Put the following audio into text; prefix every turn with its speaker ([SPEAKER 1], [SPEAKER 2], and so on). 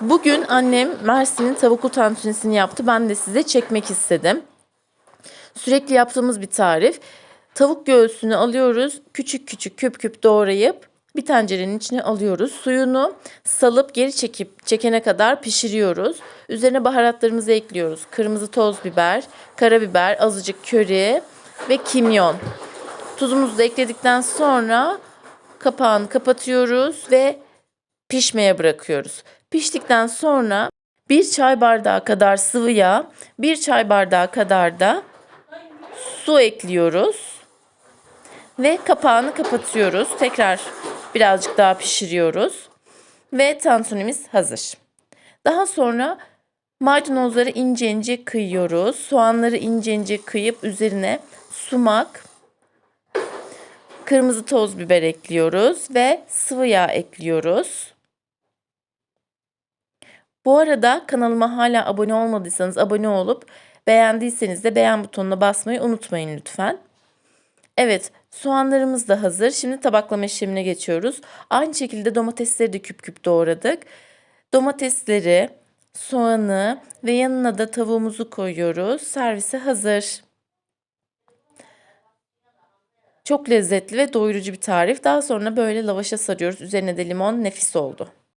[SPEAKER 1] Bugün annem Mersin'in tavuklu tantunisini yaptı. Ben de size çekmek istedim. Sürekli yaptığımız bir tarif. Tavuk göğsünü alıyoruz. Küçük küçük küp küp doğrayıp bir tencerenin içine alıyoruz. Suyunu salıp geri çekip çekene kadar pişiriyoruz. Üzerine baharatlarımızı ekliyoruz. Kırmızı toz biber, karabiber, azıcık köri ve kimyon. Tuzumuzu da ekledikten sonra kapağını kapatıyoruz ve pişmeye bırakıyoruz. Piştikten sonra bir çay bardağı kadar sıvı yağ, bir çay bardağı kadar da su ekliyoruz ve kapağını kapatıyoruz. Tekrar birazcık daha pişiriyoruz ve tantunimiz hazır. Daha sonra maydanozları ince ince kıyıyoruz. Soğanları ince ince kıyıp üzerine sumak, kırmızı toz biber ekliyoruz ve sıvı yağ ekliyoruz. Bu arada kanalıma hala abone olmadıysanız abone olup beğendiyseniz de beğen butonuna basmayı unutmayın lütfen. Evet, soğanlarımız da hazır. Şimdi tabaklama işlemine geçiyoruz. Aynı şekilde domatesleri de küp küp doğradık. Domatesleri, soğanı ve yanına da tavuğumuzu koyuyoruz. Servise hazır. Çok lezzetli ve doyurucu bir tarif. Daha sonra böyle lavaşa sarıyoruz. Üzerine de limon nefis oldu.